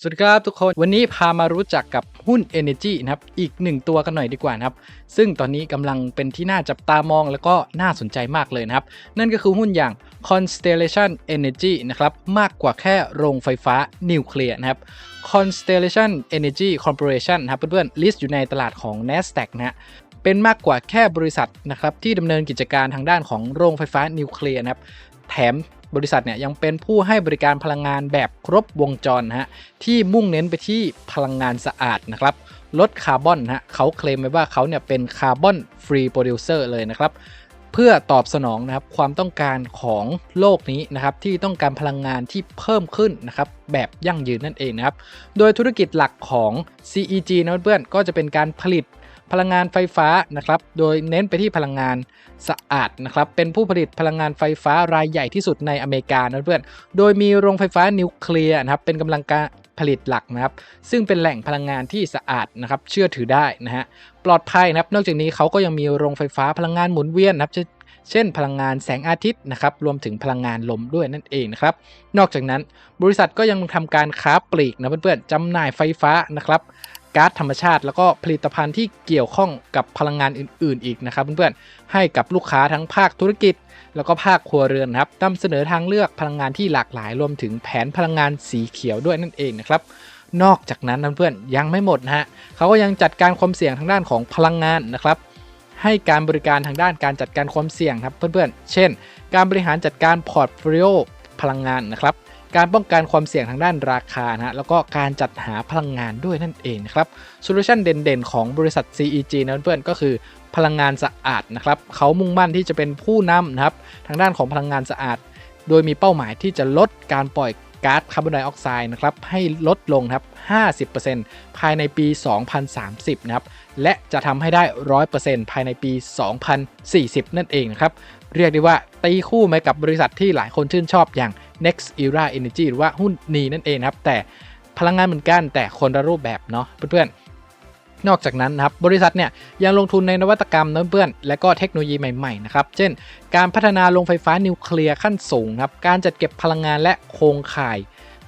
สวัสดีครับทุกคนวันนี้พามารู้จักกับหุ้น Energy นะครับอีกหนึ่งตัวกันหน่อยดีกว่านะครับซึ่งตอนนี้กำลังเป็นที่น่าจับตามองแล้วก็น่าสนใจมากเลยนะครับ นั่นก็คือหุ้นอย่าง Constellation Energy นะครับมากกว่าแค่โรงไฟฟ้านิวเคลียร์นะครับ Constellation Energy Corporation นะครับเพื่อนๆ list อยู่ในตลาดของ NASDAQ นะฮะเป็นมากกว่าแค่บริษัทนะครับที่ดำเนินกิจการทางด้านของโรงไฟฟ้านิวเคลียร์นะครับ แถมบริษัทเนี่ยยังเป็นผู้ให้บริการพลังงานแบบครบวงจรฮะที่มุ่งเน้นไปที่พลังงานสะอาดนะครับลดคาร์บอนนะฮะเขาเคลมไว้ว่าเขาเนี่ยเป็นคาร์บอนฟรีโปรดิวเซอร์เลยนะครับเพื่อตอบสนองนะครับความต้องการของโลกนี้นะครับที่ต้องการพลังงานที่เพิ่มขึ้นนะครับแบบยั่งยืนนั่นเองนะครับโดยธุรกิจหลักของ CEG นะเพื่อนก็จะเป็นการผลิต พลังงานไฟฟ้านะครับ โดยเน้นไปที่พลังงานสะอาดนะครับ เป็นผู้ผลิตพลังงานไฟฟ้ารายใหญ่ที่สุดในอเมริกานะเพื่อน โดยมีโรงไฟฟ้านิวเคลียร์นะครับ เป็นกำลังการผลิตหลักนะครับ ซึ่งเป็นแหล่งพลังงานที่สะอาดนะครับ เชื่อถือได้นะฮะ ปลอดภัยนะครับ นอกจากนี้เขาก็ยังมีโรงไฟฟ้าพลังงานหมุนเวียนนะครับเช่นพลังงานแสงอาทิตย์นะครับ รวมถึงพลังงานลมด้วยนั่นเองนะครับ นอกจากนั้นบริษัทก็ยังทำการค้าปลีกนะเพื่อนๆจำหน่ายไฟฟ้านะครับ ก๊าซธรรมชาติ แล้วก็ผลิตภัณฑ์ที่เกี่ยวข้องกับพลังงานอื่น ๆ อีกนะครับเพื่อนๆให้กับลูกค้าทั้งภาคธุรกิจ แล้วก็ภาคครัวเรือนนะครับนำเสนอทางเลือกพลังงานที่หลากหลายรวมถึงแผนพลังงานสีเขียวด้วยนั่นเองนะครับนอกจากนั้นนเพื่อนๆยังไม่หมดนะฮะเขาก็ยังจัดการความเสี่ยงทางด้านของพลังงานนะครับให้การบริการทางด้านการจัดการความเสี่ยงครับเพื่อนๆ เช่น การบริหารจัดการพอร์ตโฟลิโอพลังงานนะครับ การป้องกันความเสี่ยงทางด้านราคานะฮะแล้วก็การจัดหาพลังงานด้วยนั่นเองนะครับโซลูชันเด่นๆ ของบริษัท CEG นะเพื่อนๆก็คือพลังงานสะอาดนะครับเขามุ่งมั่นที่จะเป็นผู้นำนะครับทางด้านของพลังงานสะอาด โดยมีเป้าหมายที่จะลดการปล่อยก๊าซคาร์บอนไดออกไซด์นะครับให้ลดลงครับ 50%ภายในปี 2030 นะครับ และจะทำให้ได้ 100%ภายในปี 2040 นั่นเองนะครับ เรียกได้ว่า ตีคู่ไหมกับบริษัทที่หลายคนชื่นชอบอย่าง Next Era Energy หรือว่าหุ้นนีนั่นเองนะครับ แต่พลังงานเหมือนกันแต่คนละรูปแบบเนาะเพื่อนๆนอกจากนั้นนะครับบริษัทเนี่ยยังลงทุนในนวัตกรรมนะเพื่อนและก็เทคโนโลยีใหม่ๆนะครับเช่น การพัฒนาโรงไฟฟ้านิวเคลียร์ขั้นสูงครับการจัดเก็บพลังงานและโครงข่าย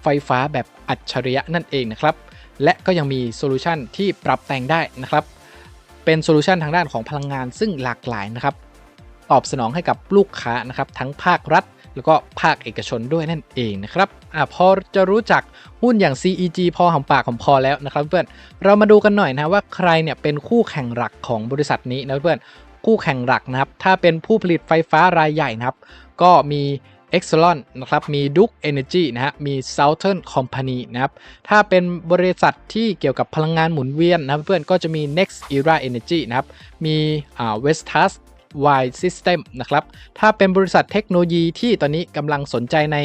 ไฟฟ้าแบบอัจฉริยะนั่นเองนะครับและก็ยังมีโซลูชันที่ปรับแต่งได้นะครับเป็นโซลูชันทางด้านของพลังงานซึ่งหลากหลายนะครับ ตอบสนองให้กับลูกค้านะครับทั้งภาครัฐ แล้วก็ภาคเอกชนด้วยนั่นเองนะครับอ่าพอจะรู้จักหุ้นอย่าง CEG พอหอมปากหอมคอแล้วนะครับเพื่อนเรามาดูกันหน่อยนะว่าใครเนี่ยเป็นคู่แข่งหลักของบริษัทนี้นะเพื่อนคู่แข่งหลักนะครับถ้าเป็นผู้ผลิตไฟฟ้ารายใหญ่นะครับ ก็มี Exelon นะครับ มี Duke Energy นะฮะ มี Southern Company นะครับ ถ้าเป็นบริษัทที่เกี่ยวกับพลังงานหมุนเวียนนะเพื่อนก็จะมี Next Era Energy นะครับ มีอ่า Vestas Y System นะครับ ถ้าเป็นบริษัทเทคโนโลยีที่ตอนนี้กำลังสนใจใน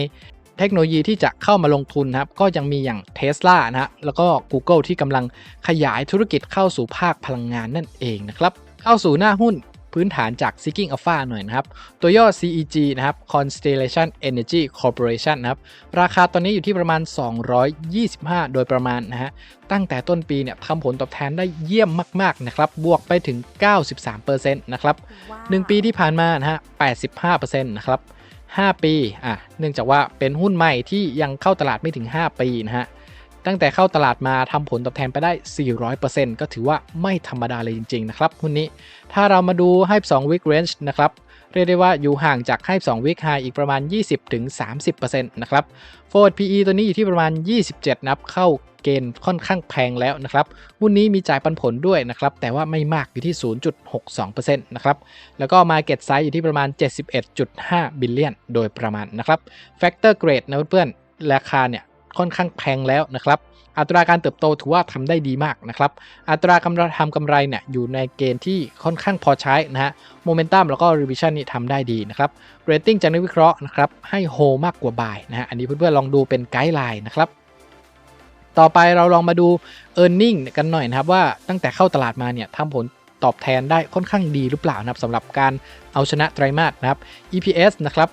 เทคโนโลยีที่จะเข้ามาลงทุนครับ ก็ยังมีอย่าง Tesla นะฮะ แล้วก็ Google ที่กำลังขยายธุรกิจเข้าสู่ภาคพลังงานนั่นเองนะครับ เข้าสู่หน้าหุ้น พื้นฐานจาก Seeking Alpha หน่อยนะครับ ตัวย่อ CEG นะครับ Constellation Energy Corporation นะครับ ราคาตอนนี้อยู่ที่ประมาณ 225 โดยประมาณนะฮะ ตั้งแต่ต้นปีเนี่ยทำผลตอบแทนได้เยี่ยมมาก ๆ นะครับ บวกไปถึง 93%นะครับ 1 ปีที่ผ่านมานะฮะ 85%นะครับ 5 ปี อะ เนื่องจากว่าเป็นหุ้นใหม่ที่ยังเข้าตลาดไม่ถึง 5 ปีนะฮะ ตั้งแต่เข้าตลาดมาทำผลตอบแทนไปได้ 400%ก็ถือว่าไม่ธรรมดาเลยจริง ๆ นะครับหุ้นนี้ ถ้าเรามาดูให้2 week range นะครับเรียกได้ว่าอยู่ห่างจากให้2 week high อีกประมาณ 20-30%นะครับ forward PE ตัวนี้อยู่ที่ประมาณ 27 นับเข้าเกณฑ์ค่อนข้างแพงแล้วนะครับหุ้นนี้มีจ่ายปันผลด้วยนะครับ แต่ว่าไม่มากอยู่ที่ 0.62%นะครับ แล้วก็ market size อยู่ที่ประมาณ 71.5 บิลเลียนโดยประมาณนะครับ factor grade นะเพื่อนๆราคาเนี่ย ค่อนข้างแพงแล้วนะครับ อัตราการเติบโตถือว่าทำได้ดีมากนะครับ อัตรากำไรทำกำไรเนี่ยอยู่ในเกณฑ์ที่ค่อนข้างพอใช้นะฮะ โมเมนตัมแล้วก็รีวิชั่นนี่ทำได้ดีนะครับ เรตติ้งจากนักวิเคราะห์นะครับให้โฮมากกว่าบายนะฮะ อันนี้เพื่อนๆลองดูเป็นไกด์ไลน์นะครับต่อไปเราลองมาดู e a r n i n g กันหน่อยนะครับว่าตั้งแต่เข้าตลาดมาเนี่ยทำผลตอบแทนได้ค่อนข้างดีหรือเปล่านะครับสำหรับการเอาชนะไตรมาสนะครับ EPS นะครับ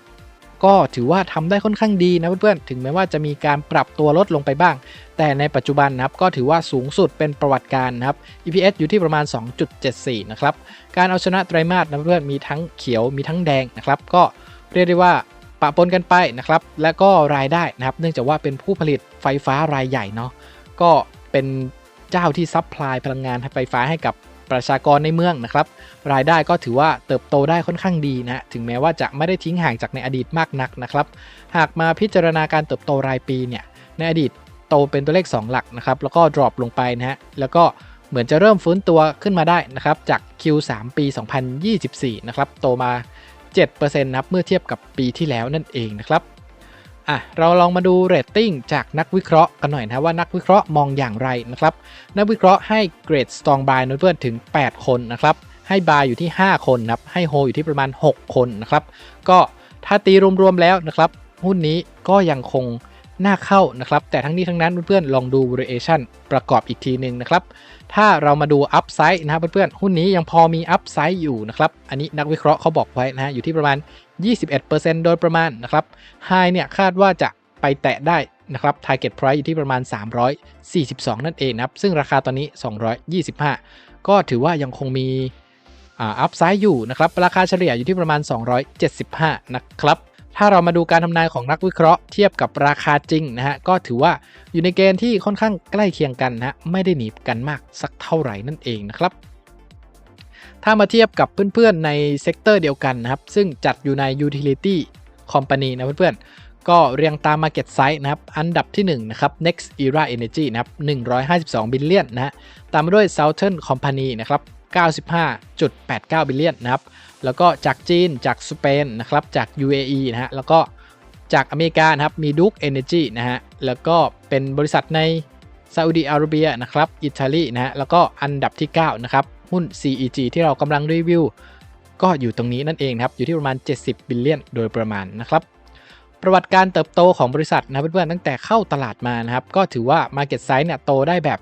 ก็ถือว่าทำได้ค่อนข้างดีนะเพื่อนๆ ถึงแม้ว่าจะมีการปรับตัวลดลงไปบ้าง แต่ในปัจจุบันนะครับก็ถือว่าสูงสุดเป็นประวัติการนะครับ EPS อยู่ที่ประมาณ 2.74 นะครับ การเอาชนะไตรมาสนะเพื่อนมีทั้งเขียวมีทั้งแดงนะครับ ก็เรียกได้ว่าปะปนกันไปนะครับ และก็รายได้นะครับ เนื่องจากว่าเป็นผู้ผลิตไฟฟ้ารายใหญ่เนาะ ก็เป็นเจ้าที่ซัพพลายพลังงานไฟฟ้าให้กับ ประชากรในเมืองนะครับ รายได้ก็ถือว่าเติบโตได้ค่อนข้างดีนะถึงแม้ว่าจะไม่ได้ทิ้งห่างจากในอดีตมากนักนะครับ หากมาพิจารณาการเติบโตรายปีเนี่ยในอดีตโตเป็นตัวเลข 2 หลักนะครับแล้วก็ drop ลงไปนะฮะแล้วก็เหมือนจะเริ่มฟื้นตัวขึ้นมาได้นะครับจาก Q3 ปี 2024 นะครับโตมา 7%นะครับเมื่อเทียบกับปีที่แล้วนั่นเองนะครับ อะเราลองมาดูเรตติ้งจากนักวิเคราะห์กันหน่อยนะว่านักวิเคราะห์มองอย่างไรนะครับ นักวิเคราะห์ให้เกรด strong buy นเพื่อนถึง 8 คนนะครับ ให้ buy อยู่ที่ 5 คนนะครับ ให้ hold อยู่ที่ประมาณ 6 คนนะครับ ก็ถ้าตีรวมๆแล้วนะครับ หุ้นนี้ก็ยังคงน่าเข้านะครับ แต่ทั้งนี้ทั้งนั้นเพื่อนๆลองดู variation ประกอบอีกทีหนึ่งนะครับ ถ้าเรามาดู upside นะครับเพื่อนๆหุ้นนี้ยังพอมี upside อยู่นะครับ อันนี้นักวิเคราะห์เขาบอกไว้นะฮะอยู่ที่ประมาณ 21%โดยประมาณนะครับ high เนี่ยคาดว่าจะไปแตะได้นะครับ target price อยู่ที่ประมาณ 342 นั่นเองนะครับ ซึ่งราคาตอนนี้ 225 ก็ถือว่ายังคงมีอัพไซด์อยู่นะครับ ราคาเฉลี่ยอยู่ที่ประมาณ 275 นะครับ ถ้าเรามาดูการทำนายของนักวิเคราะห์เทียบกับราคาจริงนะฮะ ก็ถือว่าอยู่ในเกณฑ์ที่ค่อนข้างใกล้เคียงกันนะฮะไม่ได้หนีกันมากสักเท่าไหร่นั่นเองนะครับ ถ้ามาเทียบกับเพื่อนๆในเซกเตอร์เดียวกันนะครับ ซึ่งจัดอยู่ใน utility company นะเพื่อนๆ ก็เรียงตาม market size นะครับ อันดับที่1นะครับ next era energy นะครับ152 บิลเลียนนะฮะ ตามมาด้วย southern company นะครับ95.89 บิลเลียนนะครับ แล้วก็จากจีน จากสเปนนะครับ จาก UAE นะฮะ แล้วก็จากอเมริกานะครับ มี Duke Energy นะฮะ แล้วก็เป็นบริษัทในซาอุดีอาระเบียนะครับ อิตาลีนะฮะ แล้วก็อันดับที่ 9 นะครับ หุ้น CEG ที่เรากำลังรีวิว ก็อยู่ตรงนี้นั่นเองนะครับ อยู่ที่ประมาณ 70 บิลเลียนโดยประมาณนะครับ ประวัติการเติบโตของบริษัทนะเพื่อนๆตั้งแต่เข้าตลาดมานะครับ ก็ถือว่า Market Size เนี่ยโตได้แบบ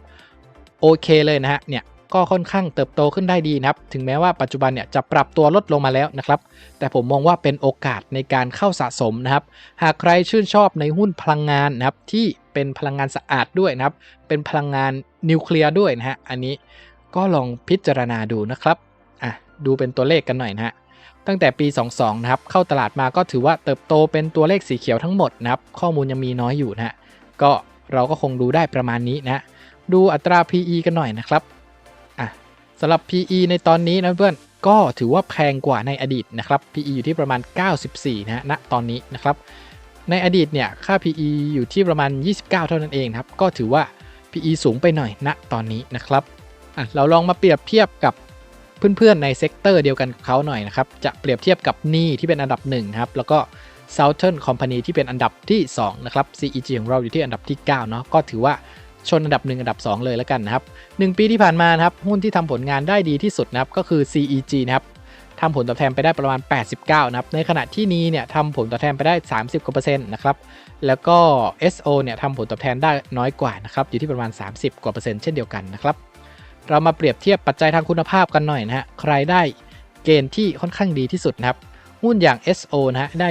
โอเคเลยนะฮะ เนี่ยก็ค่อนข้างเติบโตขึ้นได้ดีนะครับ ถึงแม้ว่าปัจจุบันเนี่ยจะปรับตัวลดลงมาแล้วนะครับ แต่ผมมองว่าเป็นโอกาสในการเข้าสะสมนะครับ หากใครชื่นชอบในหุ้นพลังงานนะครับที่เป็นพลังงานสะอาดด้วยนะครับ เป็นพลังงานนิวเคลียร์ด้วยนะฮะ อันนี้ ก็ลองพิจารณาดูนะครับอะดูเป็นตัวเลขกันหน่อยนะฮะตั้งแต่ปี 22 นะครับ เข้าตลาดมาก็ถือว่าเติบโตเป็นตัวเลขสีเขียวทั้งหมดนะครับ ข้อมูลยังมีน้อยอยู่นะฮะก็เราก็คงดูได้ประมาณนี้นะ ดูอัตรา PE กันหน่อยนะครับอะสำหรับ PE ในตอนนี้นะเพื่อนก็ถือว่าแพงกว่าในอดีตนะครับ PE อยู่ที่ประมาณ 94 นะฮะณตอนนี้นะครับ ในอดีตเนี่ยค่า PE อยู่ที่ประมาณ 29 เท่านั้นเองครับ ก็ถือว่า PE สูงไปหน่อยณตอนนี้นะครับ อะเราลองมาเปรียบเทียบกับเพื่อนๆในเซกเตอร์เดียวกันกับเขาหน่อยนะครับ จะเปรียบเทียบกับนี่ที่เป็นอันดับ1นะครับ แล้วก็ Southern Company ที่เป็นอันดับที่ 2 นะครับ CEG ของเราอยู่ที่อันดับที่ 9 เนาะ ก็ถือว่าชนอันดับ 1 อันดับ 2 เลยแล้วกันนะครับ 1 ปีที่ผ่านมานะครับ หุ้นที่ทำผลงานได้ดีที่สุดนะครับ ก็คือ CEG นะครับทำผลตอบแทนไปได้ประมาณ 89 นะครับ ในขณะที่นี้เนี่ยทำผลตอบแทนไปได้ 30กว่าเปอร์เซ็นต์นะครับ แล้วก็ SO เนี่ยทำผลตอบแทนได้น้อยกว่านะครับ อยู่ที่ประมาณ 30 กว่าเปอร์เซ็นต์เช่นเดียวกันนะครับ เรามาเปรียบเทียบปัจจัยทางคุณภาพกันหน่อยนะฮะ ใครได้เกณฑ์ที่ค่อนข้างดีที่สุดนะครับ หุ้นอย่าง SO นะฮะ ได้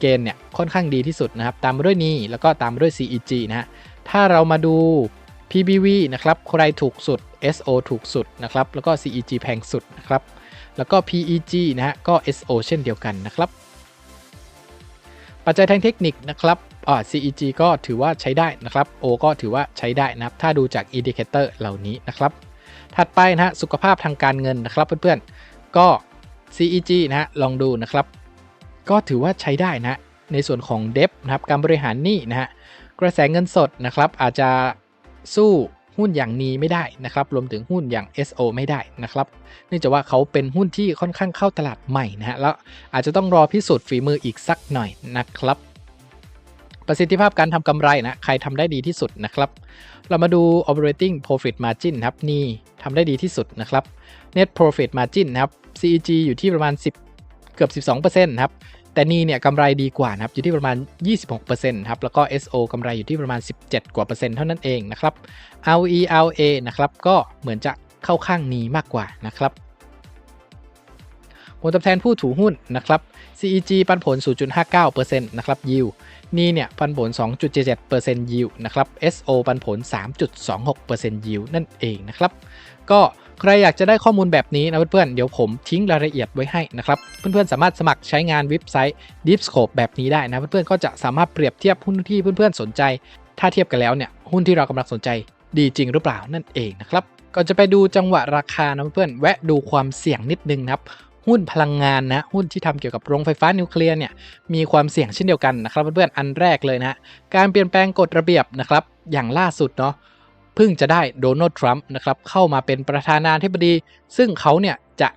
เกณฑ์เนี่ยค่อนข้างดีที่สุดนะครับ ตามมาด้วยนี้แล้วก็ตามมาด้วย CEG นะฮะ ถ้าเรามาดู PBV นะครับ ใครถูกสุด SO ถูกสุดนะครับ แล้วก็ CEG แพงสุดนะครับ แล้วก็ PEG นะฮะ ก็ SO เช่นเดียวกันนะครับ ปัจจัยทางเทคนิคนะครับอ่า CEG ก็ถือว่าใช้ได้นะครับ O ก็ถือว่าใช้ได้นะครับ ถ้าดูจากอินดิเคเตอร์เหล่านี้นะครับ ถัดไปนะฮะสุขภาพทางการเงินนะครับเพื่อนๆ ก็ CEG นะฮะลองดูนะครับ ก็ถือว่าใช้ได้นะในส่วนของเดฟนะครับการบริหารหนี้นะฮะกระแสเงินสดนะครับอาจจะสู้หุ้นอย่างนี้ไม่ได้นะครับรวมถึงหุ้นอย่าง SO ไม่ได้นะครับเนื่องจากว่าเขาเป็นหุ้นที่ค่อนข้างเข้าตลาดใหม่นะฮะแล้วอาจจะต้องรอพิสูจน์ฝีมืออีกสักหน่อยนะครับ ประสิทธิภาพการทำกำไรนะใครทำได้ดีที่สุดนะครับ เรามาดู operating profit margin ครับนี่ทำได้ดีที่สุดนะครับ net profit margin นะครับ CEG อยู่ที่ประมาณ 10 เกือบ 12%นะครับแต่นี่เนี่ยกำไรดีกว่านะครับอยู่ที่ประมาณ 26%นะครับแล้วก็ SO กำไรอยู่ที่ประมาณ 17 กว่าเปอร์เซ็นต์เท่านั้นเองนะครับ ROE ROA นะครับก็เหมือนจะเข้าข้างนี้มากกว่านะครับ ผลตอบแทนผู้ถือหุ้นนะครับ CEG ปันผล 0.59%นะครับ yield นี่เนี่ยปันผล 2.77% yield นะครับ SO ปันผล 3.26% yield นั่นเองนะครับ ก็ใครอยากจะได้ข้อมูลแบบนี้นะเพื่อนๆ เดี๋ยวผมทิ้งรายละเอียดไว้ให้นะครับ เพื่อนๆ สามารถสมัครใช้งานเว็บไซต์ Deepscope แบบนี้ได้นะเพื่อนๆ ก็จะสามารถเปรียบเทียบหุ้นที่เพื่อนๆ สนใจ ถ้าเทียบกันแล้วเนี่ยหุ้นที่เรากำลังสนใจดีจริงหรือเปล่านั่นเองนะครับก่อนจะไปดูจังหวะราคานะเพื่อนๆแวะดูความเสี่ยงนิดนึงนะครับ หุ้นพลังงานนะหุ้นที่ทำเกี่ยวกับโรงไฟฟ้านิวเคลียร์เนี่ยมีความเสี่ยงเช่นเดียวกันนะครับเพื่อนๆอันแรกเลยนะการเปลี่ยนแปลงกฎระเบียบนะครับอย่างล่าสุดเนาะเพิ่งจะได้โดนัลด์ทรัมป์นะครับเข้ามาเป็นประธานาธิบดี ซึ่งเขาเนี่ยจะ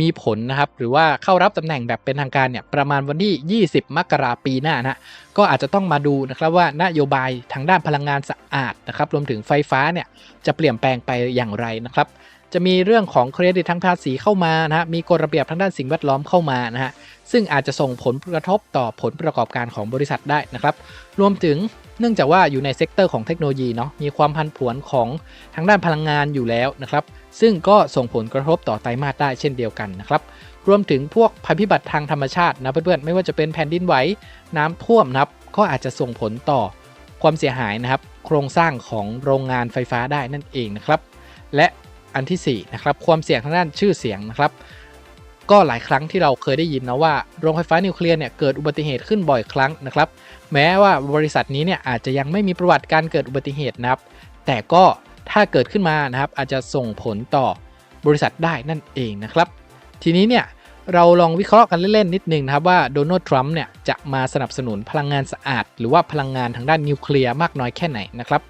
มีผลนะครับหรือว่าเข้ารับตำแหน่งแบบเป็นทางการเนี่ยประมาณวันที่ 20 มกราปีหน้านะก็อาจจะต้องมาดูนะครับว่านโยบายทางด้านพลังงานสะอาดนะครับรวมถึงไฟฟ้าเนี่ยจะเปลี่ยนแปลงไปอย่างไรนะครับ จะมีเรื่องของเครดิตทางภาษีเข้ามานะฮะมีกฎระเบียบทางด้านสิ่งแวดล้อมเข้ามานะฮะซึ่งอาจจะส่งผลกระทบต่อผลประกอบการของบริษัทได้นะครับ รวมถึงเนื่องจากว่าอยู่ในเซกเตอร์ของเทคโนโลยีเนาะมีความพันผวนของทางด้านพลังงานอยู่แล้วนะครับ ซึ่งก็ส่งผลกระทบต่อไตรมาสได้เช่นเดียวกันนะครับรวมถึงพวกภัยพิบัติทางธรรมชาตินะเพื่อนๆไม่ว่าจะเป็นแผ่นดินไหวน้ำท่วมนะครับก็อาจจะส่งผลต่อความเสียหายนะครับ โครงสร้างของโรงงานไฟฟ้าได้นั่นเองนะครับ และ อันที่4นะครับความเสี่ยงทางด้านชื่อเสียงนะครับก็หลายครั้งที่เราเคยได้ยินนะว่าโรงไฟฟ้านิวเคลียร์เนี่ยเกิดอุบัติเหตุขึ้นบ่อยครั้งนะครับแม้ว่าบริษัทนี้เนี่ยอาจจะยังไม่มีประวัติการเกิดอุบัติเหตุนะครับ แต่ก็ถ้าเกิดขึ้นมานะครับอาจจะส่งผลต่อบริษัทได้นั่นเองนะครับ ทีนี้เนี่ยเราลองวิเคราะห์กันเล่นๆนิดนึงนะครับว่าโดนัลด์ทรัมป์เนี่ยจะมาสนับสนุนพลังงานสะอาด หรือว่าพลังงานทางด้านนิวเคลียร์มากน้อยแค่ไหนนะครับ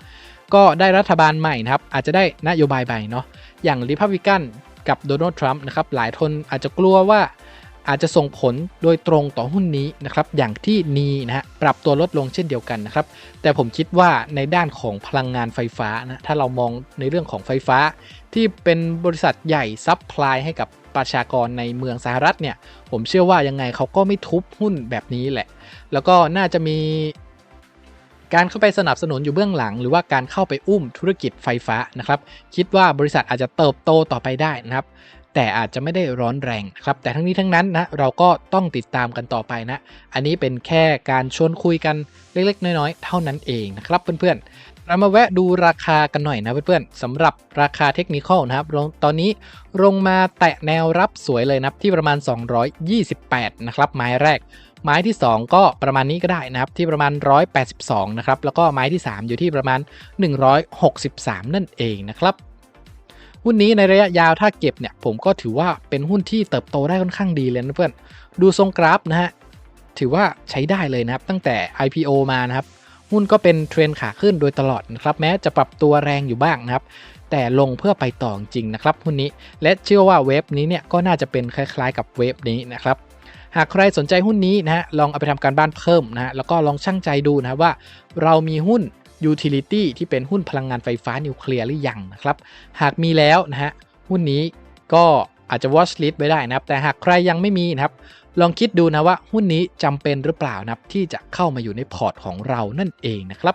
ก็ได้รัฐบาลใหม่นะครับ อาจจะได้นโยบายใหม่เนาะอย่างริพับลิกันกับโดนัลด์ทรัมป์นะครับหลายคนอาจจะกลัวว่าอาจจะส่งผลโดยตรงต่อหุ้นนี้นะครับ อย่างที่นีนะฮะปรับตัวลดลงเช่นเดียวกันนะครับ แต่ผมคิดว่าในด้านของพลังงานไฟฟ้านะถ้าเรามองในเรื่องของไฟฟ้า ที่เป็นบริษัทใหญ่ซัพพลายให้กับประชากรในเมืองสหรัฐเนี่ย ผมเชื่อว่ายังไงเขาก็ไม่ทุบหุ้นแบบนี้แหละ แล้วก็น่าจะมี การเข้าไปสนับสนุนอยู่เบื้องหลัง หรือว่าการเข้าไปอุ้มธุรกิจไฟฟ้านะครับ คิดว่าบริษัทอาจจะเติบโตต่อไปได้นะครับ แต่อาจจะไม่ได้ร้อนแรงครับ แต่ทั้งนี้ทั้งนั้นนะเราก็ต้องติดตามกันต่อไปนะ อันนี้เป็นแค่การชวนคุยกันเล็กๆ น้อยๆ เท่านั้นเองนะครับเพื่อนๆ เรามาแวะดูราคากันหน่อยนะเพื่อนๆสำหรับราคาเทคนิคอนะครับตอนนี้ลงมาแตะแนวรับสวยเลยนะครับที่ประมาณ 228 นะครับไม้แรก ไม้ที่ 2 ก็ประมาณนี้ก็ได้นะครับที่ประมาณ 182 นะครับแล้วก็ไม้ที่ 3 อยู่ที่ประมาณ 163 นั่นเองนะครับหุ้นนี้ในระยะยาวถ้าเก็บเนี่ยผมก็ถือว่าเป็นหุ้นที่เติบโตได้ค่อนข้างดีเลยนะเพื่อนดูทรงกราฟนะฮะถือว่าใช้ได้เลยนะครับตั้งแต่ IPO มานะครับ หุ้นก็เป็นเทรนขาขึ้นโดยตลอดนะครับแม้จะปรับตัวแรงอยู่บ้างนะครับ แต่ลงเพื่อไปต่อจริงนะครับหุ้นนี้ และเชื่อว่าเวฟนี้เนี่ยก็น่าจะเป็นคล้ายๆ กับเวฟนี้นะครับหากใครสนใจหุ้นนี้นะฮะลองเอาไปทำการบ้านเพิ่มนะฮะแล้วก็ลองชั่งใจดูนะว่า เรามีหุ้น utility ที่เป็นหุ้นพลังงานไฟฟ้านิวเคลียร์หรือยังนะครับ หากมีแล้วนะฮะหุ้นนี้ก็อาจจะ watch list ไว้ได้นะครับ แต่หากใครยังไม่มีนะครับ ลองคิดดูนะว่าหุ้นนี้จำเป็นหรือเปล่านับที่จะเข้ามาอยู่ในพอร์ตของเรานั่นเองนะครับ